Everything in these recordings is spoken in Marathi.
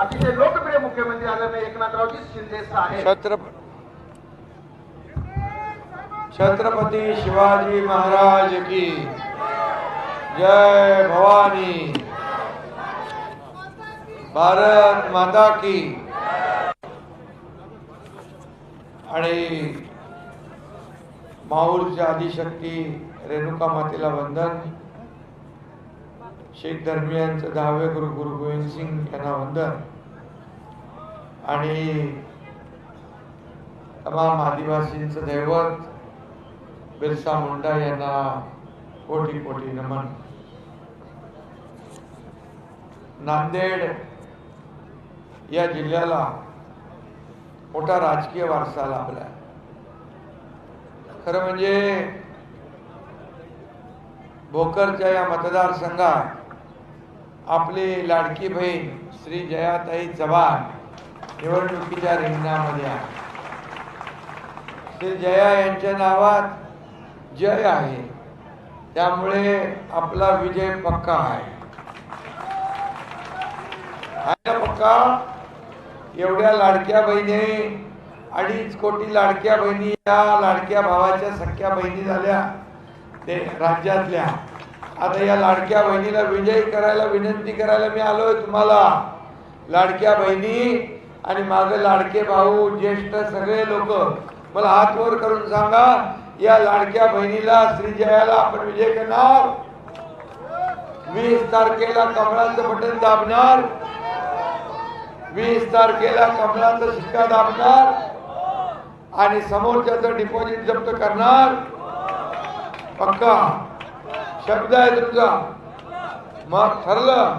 अतिशय लोकप्रिय मुख्यमंत्री आदरणीय एकनाथरावजी शिंदे साहेब. छत्रपती शिवाजी महाराज की जय भवानी। भारत माता की। आणि माऊरच्या आदिशक्ती रेणुका मातेला वंदन. शीख धर्मियांचं दहावे गुरु गुरु गोविंद सिंग यांना वंदन. आणि तमाम आदिवासींचं दैवत बिरसा मुंडा यांना कोटी कोटी नमन. नांदेड या जिल्ह्याला मोठा राजकीय वारसा लाभला खरं म्हणजे भोकरच्या या मतदारसंघात आपली लाडकी बहीण श्री जयाताई चव्हाण निवडणुकीच्या रिंगणामध्ये आहे. श्री जया यांच्या नावात जय आहे. त्यामुळे आपला विजय पक्का आहे. पक्का? एवढ्या लाडक्या बहिणी अडीच कोटी लाडक्या बहिणी या लाडक्या भावाच्या सख्या बहिणी झाल्या ते राज्यातल्या. आता या लाडक्या बहिणीला विजयी करायला विनंती करायला मी आलोय तुम्हाला. लाडक्या बहिणी आणि माझे लाडके भाऊ ज्येष्ठ सगळे लोक मला हात वर करून सांगा या लाडक्या बहिणीला श्रीजयाला आपण विजय करणार? वीस तारखेला कमळाचं बटन दाबणार? वीस तारखेला कमळाचा शिक्का दाबणार? आणि समोरच्याचं डिपॉझिट जप्त करणार? पक्का? शब्द आहे तुमचा. मग ठरलं.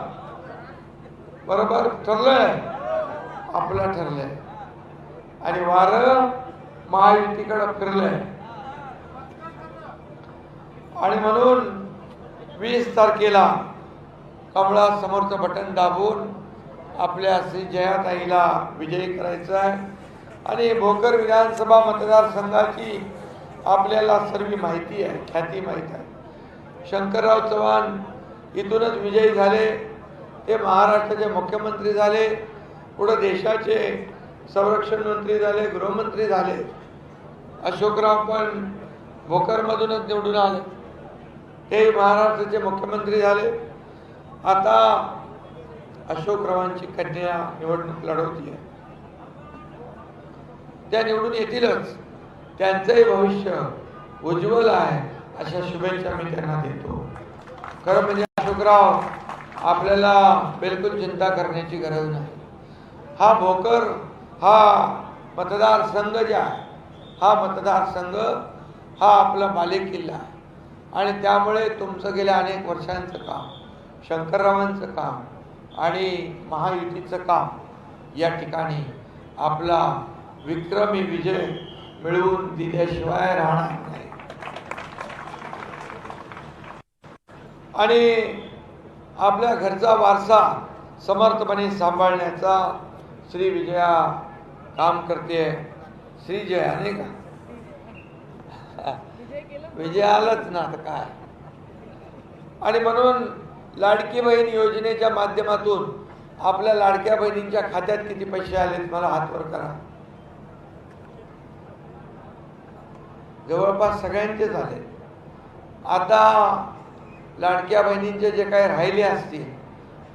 बरोबर ठरलंय. आपलं ठरलंय. आणि वार महायुतीकडे फिरलंय. आणि म्हणून वीस तारखेला कमळा समोरचं बटन दाबून आपल्या श्री जयाताईला विजयी करायचं आहे. आणि भोकर विधानसभा मतदारसंघाची आपल्याला सर्व माहिती आहे ख्याती माहीत आहे. शंकरराव चव्हाण इथूनच विजयी झाले. ते महाराष्ट्राचे मुख्यमंत्री झाले. पुढे देशाचे संरक्षण मंत्री झाले गृहमंत्री झाले. अशोकराव पण भोकरमधूनच निवडून आले. ते महाराष्ट्राचे मुख्यमंत्री झाले. आता अशोकरावांची कन्या निवडणूक लढवती आहे त्या निवडून येतीलच. त्यांचंही भविष्य उज्ज्वल आहे. अशा शुभेच्छा मी त्यांना देतो. खरं म्हणजे अशोकराव आपल्याला बिलकुल चिंता करण्याची गरज नाही. हा भोकर हा मतदारसंघ जे आहे हा मतदारसंघ हा आपला बालेकिल्ला आहे. आणि त्यामुळे तुमचं गेल्या अनेक वर्षांचं काम शंकररावांचं काम आणि महायुतीचं काम या ठिकाणी आपला विक्रमी विजय मिळवून दिल्याशिवाय राहणार नाही. आणि आपल्या घरचा वारसा समर्थपणे सांभाळण्याचा श्री विजया काम करते. श्री जया नाही का? विजय आलंच ना आता काय? आणि म्हणून लाडकी बहीण योजनेच्या माध्यमातून आपल्या लाडक्या बहिणींच्या खात्यात किती पैसे आलेत मला हातवर करा. जवळपास सगळ्यांचे झाले आता लाडक्या बहिणींचे जे काही राहिले असतील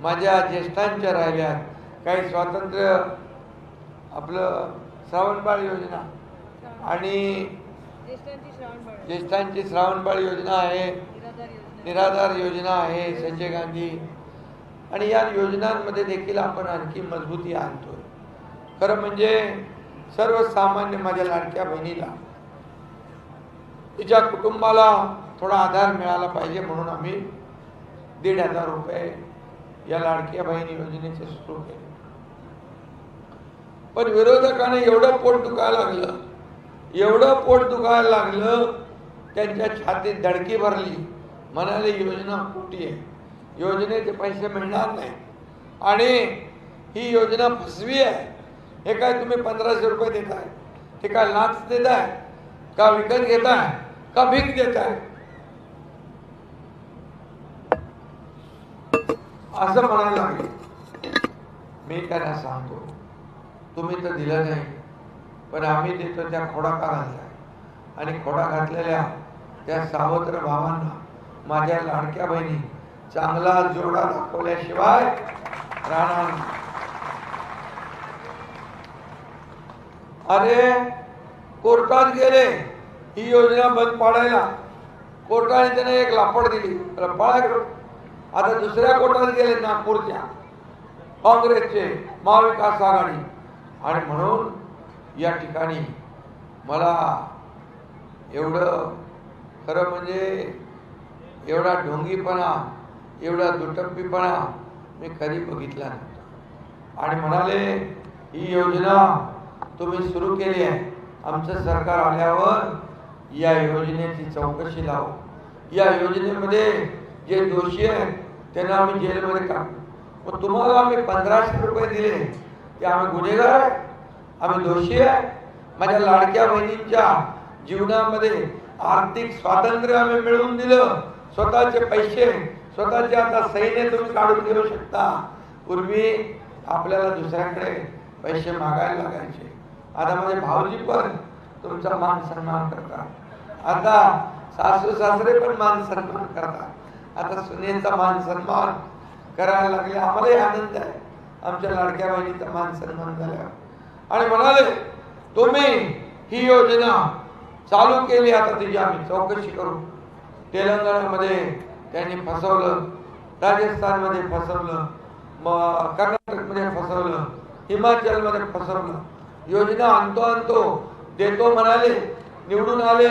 माझ्या ज्येष्ठांच्या राहिल्यात काही स्वातंत्र्य आपलं श्रावणबाळ योजना आणि ज्येष्ठांची श्रावणबाळ योजना आहे निराधार योजना निराधार योजना आहे संजय गांधी. आणि या योजनांमध्ये देखील आपण आणखी मजबूती आणतोय. खरं म्हणजे सर्वसामान्य माझ्या लाडक्या बहिणीला तिच्या कुटुंबाला थोडा आधार मिळाला पाहिजे म्हणून आम्ही दीड हजार रुपये या लाडक्या बहिणी योजनेचे सुरू केले. पण विरोधकाने एवढं पोट दुखायला लागलं. एवढं पोट दुखायला लागलं त्यांच्या छातीत धडकी भरली. म्हणाले योजना खोटी आहे. योजनेचे पैसे मिळणार नाही. आणि ही योजना फसवी आहे. हे काय तुम्ही पंधराशे रुपये देताय? हे काय लाच देताय? का विकत घेताय? का भीक देताय? असं म्हणायला लागले. मी त्यांना सांगतो तुम्ही तर दिलं नाही पण आम्ही देतो त्या खोडा घातलाय. आणि खोडा घातलेल्या त्या सावत्र भावांना माझ्या लाडक्या बहिणी चांगला जोडा दाखवल्याशिवाय राहणार अरे कोर्टात गेले ही योजना बंद पाडायला. कोर्टाने त्याने एक लापड दिली. त्याला आता दुसऱ्या कोटात गेले नागपूरच्या. काँग्रेसचे महाविकास आघाडी. आणि म्हणून या ठिकाणी मला एवढं खरं म्हणजे एवढा ढोंगीपणा एवढा दुटप्पीपणा मी कधी बघितला नव्हता. आणि म्हणाले ही योजना तुम्ही सुरू केली आहे. आमचं सरकार आल्यावर या योजनेची चौकशी लावू. या योजनेमध्ये जे दोषी आहेत त्यांना आम्ही जेलमध्ये टाकू. मग तुम्हाला आम्ही पंधराशे रुपये दिले ते आम्ही गुन्हेगार आहे आम्ही दोषी आहे. माझ्या लाडक्या बहिणींच्या जीवनामध्ये आर्थिक स्वातंत्र्य आम्ही मिळवून दिलं. स्वतःचे पैसे स्वतःचे आता सैन्य तुम्ही काढून घेऊ शकता. पूर्वी आपल्याला दुसऱ्याकडे पैसे मागायला लागायचे. आता माझे भाऊजी पण तुमचा मान सन्मान करतात. आता सासू सासरे पण मान सन्मान करतात. आता सुनेचा मान सन्मान करायला लागले. आम्हालाही आनंद आहे. आमच्या लाडक्या बहिणीचा मान सन्मान झाला. आणि म्हणाले तुम्ही ही योजना चालू केली आता तिची आम्ही चौकशी करू. तेलंगणामध्ये त्यांनी फसवलं राजस्थानमध्ये फसवलं मग कर्नाटकमध्ये फसवलं हिमाचलमध्ये फसवलं. योजना आणतो आणतो. देतो म्हणाले निवडून आले.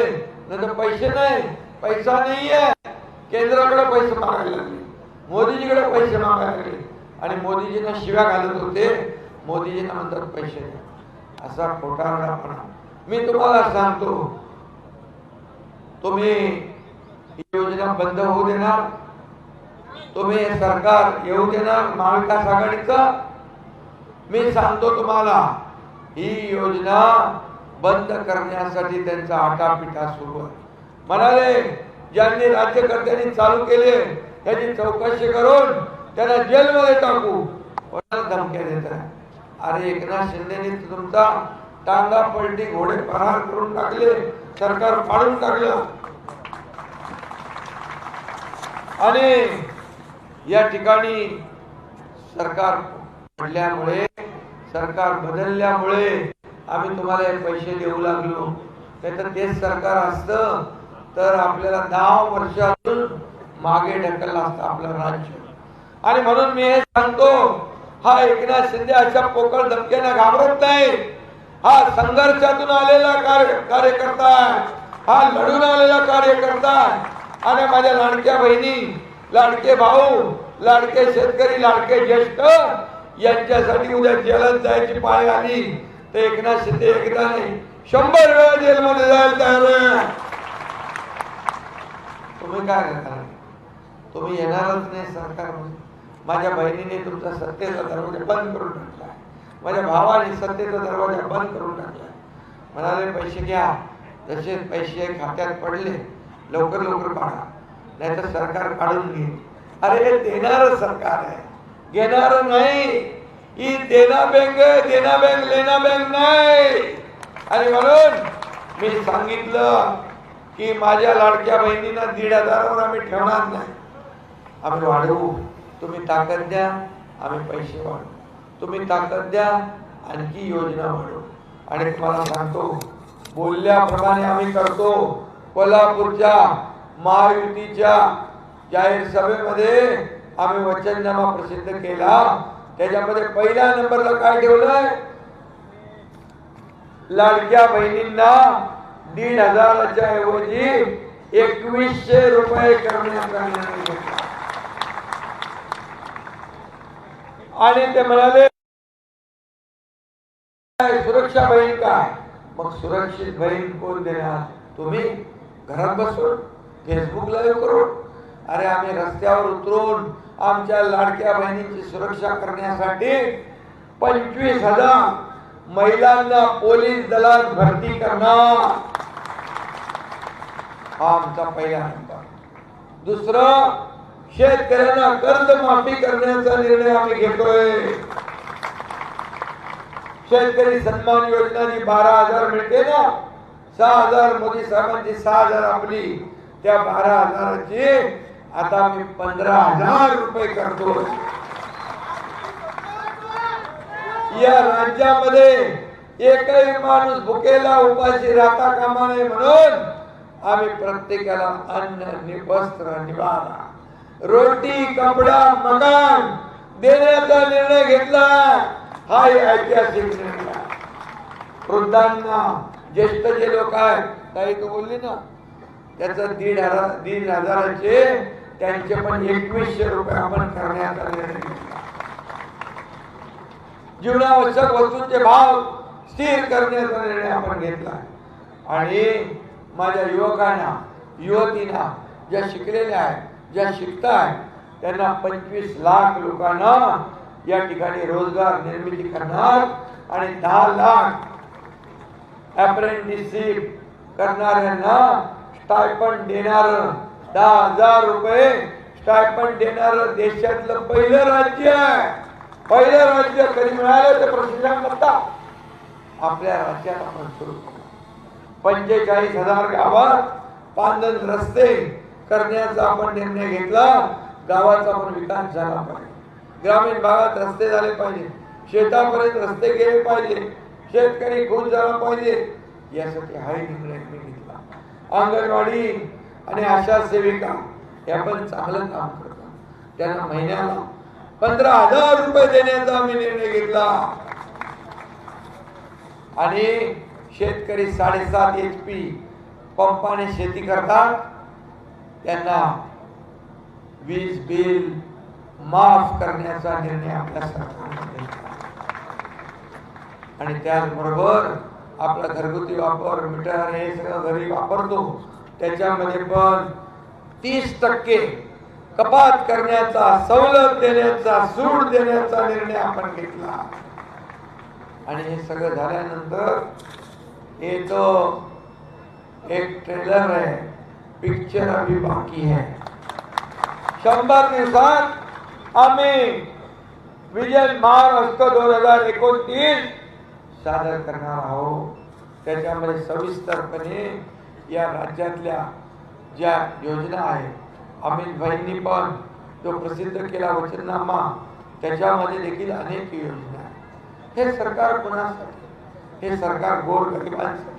नंतर पैसे नाही. पैसा नाही आहे केंद्राकडे पैसे मागायला लागले. मोदीजीकडे पैसे मागायला लागले. आणि मोदीजींना शिव्या घालत होते. मोदीजींना म्हणतात पैसे द्या. असा खोटारडापणा. मी तुम्हाला सांगतो तुम्ही ही योजना बंद होऊ देणार. तुम्ही सरकार येऊ देणार महाविकास आघाडीच. मी सांगतो तुम्हाला ही योजना बंद करण्यासाठी त्यांचा आटापिटा सुरू आहे. म्हणाले ज्यांनी राज्यकर्त्यांनी चालू केले त्याची चौकशी करून त्यांना जेलमध्ये टाकू. कोणाला धमक्या देत आहे अरे एकनाथ शिंदेनी तुमचा टांगा पलटी घोडे फरार करून टाकले सरकार फाडून टाकलं. आणि या ठिकाणी सरकार पडल्यामुळे सरकार बदलल्यामुळे आम्ही तुम्हाला हे पैसे देऊ लागलो. नाही तर तेच सरकार असतं. तर आपल्याला दहा वर्षातून मागे ढकललं असतं आपलं राज्य. आणि म्हणून मी हे सांगतो हा एकनाथ शिंदे अशा पोकळ धमक्यांना घाबरत नाही. हा संघर्षातून आलेला कार्य कार्यकर्ता आहे हा लढून आलेला कार्यकर्ता आहे आणि माझ्या लाडक्या बहिणी लाडके भाऊ लाडके शेतकरी लाडके ज्येष्ठ यांच्यासाठी उद्या जेलात जायची पाळी आली. तर एकनाथ शिंदे एकदा नाही शंभर वेळा जेलमध्ये जायला तयार आहे. तुम्ही काय करणार तुम्ही येणारच नाही सरकारमध्ये. माझ्या बहिणीने तुमचा सत्तेचा दरवाजा बंद करून टाकला माझ्या भावाने सत्तेचा दरवाजा बंद करून टाकला म्हणाले पैसे घ्या. जसे पैसे खात्यात पडले. लवकर लवकर काढा नाहीतर सरकार काढून घे अरे हे देणार सरकार आहे. घेणार नाही. ही देना बँक आहे देना बँक लेना बँक नाही. आणि म्हणून मी सांगितलं की माझ्या लाडक्या बहिणींना दीड हजारावर आम्ही ठेवणार नाही. आम्ही वाढवू. तुम्ही ताकद द्या आम्ही पैसे वाढवू. तुम्ही ताकद द्या आणखी योजना वाढवू. आणि तुम्हाला सांगतो बोलल्याप्रमाणे आम्ही करतो कोल्हापूरच्या महायुतीच्या जाहीर सभेमध्ये आम्ही वचननामा प्रसिद्ध केला. त्याच्यामध्ये पहिल्या नंबरला काय ठेवलंय? लाडक्या बहिणींना दीड हजाराच्या ऐवजी एकवीसशे रुपये करण्याचा निर्णय घेतला आणि ते म्हणाले सुरक्षा बहीण काय? मग सुरक्षित बहीण कोण देणार? तुम्ही घरात बसून फेसबुक लाईव्ह करून अरे आम्ही रस्त्यावर उतरून आमच्या लाडक्या बहिणीची सुरक्षा करण्यासाठी पंचवीस हजार महिलांना पोलीस दलात भरती करणार. हा आमचा पहिला नंबर दुसरं शेतकऱ्यांना कर्ज माफी करण्याचा निर्णय आम्ही घेतोय. शेतकरी सन्मान योजना जी बारा हजार मिळते ना सहा हजार मोदी साहेबांची सहा हजार आपली त्या बारा हजाराची आता आम्ही पंधरा हजार रुपये करतो. या राज्यामध्ये एकही माणूस भुकेला उपाशी राहता कामा नये म्हणून आम्ही प्रत्येकाला अन्न नि- वस्त्र निवारा. रोटी कपडा मकान देण्याचा निर्णय घेतला. हा ऐतिहासिक निर्णय. वृद्धांना ज्येष्ठ जे लोक आहेत काही तू बोलली ना त्याचं दीड हजार दीड हजाराचे त्यांचे पण एकवीसशे रुपये आपण करण्याचा निर्णय घेतला. जीवनावश्यक वस्तूंचे भाव स्थिर करण्याचा निर्णय आपण घेतला. आणि माझ्या युवकांना युवतींना ज्या शिकलेल्या आहेत ज्या शिकताय त्यांना पंचवीस लाख लोकांना या ठिकाणी रोजगार निर्मिती करणार आणि दहा लाख अप्रेंटिसशिप करणाऱ्यांना स्टायपंड देणार दहा हजार रुपये स्टायपंड देणार देशातलं पहिलं राज्य आहे. पहिलं राज्य कधी मिळालं तर प्रशिक्षण करता आपल्या राज्यात आपण सुरू करू. पंचेचाळीस हजार गावात पांदन रस्ते करण्याचा आपण निर्णय घेतला. गावाचा पण विकास झाला पाहिजे. ग्रामीण भागात रस्ते झाले पाहिजे. शेतापर्यंत रस्ते गेले पाहिजे. शेतकरी खुश झाला पाहिजे. यासाठी हा निर्णय मी घेतला. अंगणवाडी आणि आशा सेविका या पण चांगलं काम करतात. त्यांना महिन्याला पंधरा हजार रुपये देण्याचा आम्ही निर्णय घेतला. आणि शेतकरी साडेसात एच पी पंपाने शेती करतात. त्यांना वीज बिल माफ करण्याचा निर्णय आपल्या सरकारने आणि त्याचबरोबर आपला घरगुती वापर मीटर हे सगळं घरी वापरतो. त्याच्यामध्ये पण तीस टक्के कपात करण्याचा सवलत देण्याचा सूट देण्याचा निर्णय आपण घेतला. आणि हे सगळं झाल्यानंतर हे तो एक ट्रेलर आहे पिक्चर अभी बाकी है। शंभर दिवसात आम्ही विजय महाराष्ट्र दोन हज़ार एकोणतीस सादर करणार आहोत त्याच्यामध्ये सविस्तरपणे या राज्यातल्या ज्या योजना आहेत अमित भाईंनी पण तो प्रसिद्ध केला वचननामा, त्याच्यामध्ये देखील अनेक योजना आहेत. हे सरकार कोणासाठी हे सरकार गोरगरिबांसाठी